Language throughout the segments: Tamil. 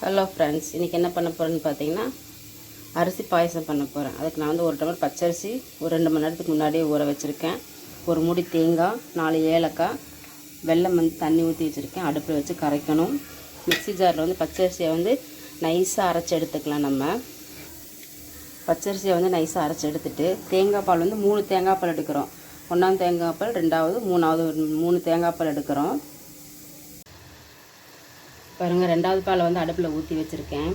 ஹலோ ஃப்ரெண்ட்ஸ் இன்றைக்கி என்ன பண்ண போகிறேன்னு பார்த்தீங்கன்னா அரிசி பாயசம் பண்ண போகிறேன் அதுக்கு நான் வந்து ஒரு டம்ளர் பச்சரிசி ஒரு ரெண்டு மணி நேரத்துக்கு முன்னாடியே ஊற வச்சுருக்கேன். ஒரு மூடி தேங்காய் நாலு ஏலக்காய் வெள்ளம் வந்து தண்ணி ஊற்றி வச்சுருக்கேன். அடுப்பில் வச்சு கரைக்கணும். மிக்ஸி ஜாரில் வந்து பச்சரிசியை வந்து நைஸாக அரைச்சி எடுத்துக்கலாம் நம்ம. பச்சரிசியை வந்து நைஸாக அரைச்சி எடுத்துட்டு தேங்காய் பால் வந்து மூணு தேங்காய் பால் எடுக்கிறோம். ஒன்றாம் தேங்காய் பால் ரெண்டாவது மூணாவது மூணு தேங்காய் பால் எடுக்கிறோம். பாருங்கள் ரெண்டாவது பால் வந்து அடுப்பில் ஊற்றி வச்சுருக்கேன்.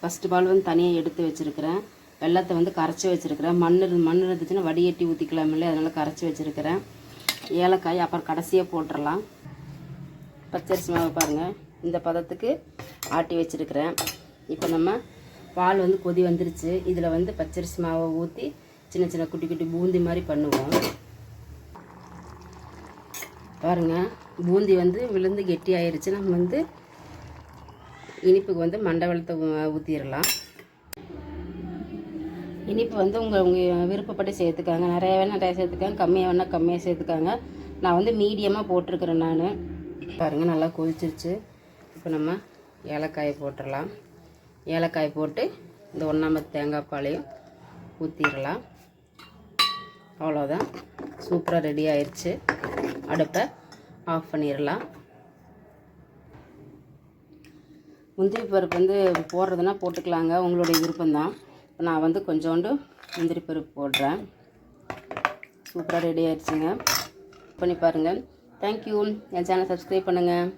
ஃபஸ்ட்டு பால் வந்து தனியாக எடுத்து வச்சுருக்கிறேன். வெள்ளத்தை வந்து கரைச்சி வச்சுருக்கிறேன். மண் இருந்து மண் இருந்துச்சுன்னா வடிகட்டி ஊற்றிக்கலாம் இல்லை அதனால் கரைச்சி வச்சுருக்கிறேன். ஏலக்காய் அப்புறம் கடைசியாக போட்டுடலாம் பச்சரிசி மாவு பாருங்கள் இந்த பதத்துக்கு ஆட்டி வச்சுருக்கிறேன். இப்போ நம்ம பால் வந்து கொதி வந்துருச்சு. இதில் வந்து பச்சரிசி மாவை ஊற்றி சின்ன சின்ன குட்டி குட்டி பூந்தி மாதிரி பண்ணுவோம். பாருங்கள் பூந்தி வந்து விழுந்து கெட்டி ஆயிடுச்சு நம்ம வந்து இனிப்புக்கு வந்து மண்டை வெள்ளத்தை ஊற்றிடலாம் இனிப்பு வந்து உங்கள் உங்கள் விருப்பப்பட்டு சேர்த்துக்காங்க. நிறைய வேணால் நிறையா சேர்த்துக்காங்க. கம்மியாக வேணால் கம்மியாக சேர்த்துக்காங்க. நான் வந்து மீடியமாக போட்டிருக்கிறேன் நான். பாருங்கள் நல்லா கொதிச்சிருச்சு. இப்போ நம்ம ஏலக்காயை போட்டுடலாம் ஏலக்காய் போட்டு இந்த ஒன்றாம்பது தேங்காய் பாலையும் ஊற்றிடலாம் அவ்வளோதான் சூப்பராக ரெடி ஆயிடுச்சு அடுப்பை ஆஃப் பண்ணிடலாம் முந்திரி பருப்பு வந்து போடுறதுனா போட்டுக்கலாங்க. உங்களுடைய விருப்பம்தான். இப்போ நான் வந்து கொஞ்சோண்டு முந்திரி பருப்பு போடுறேன். சூப்பராக ரெடி ஆயிடுச்சுங்க. பண்ணி பாருங்கள் தேங்க்யூ என் சேனல் சப்ஸ்கிரைப் பண்ணுங்கள்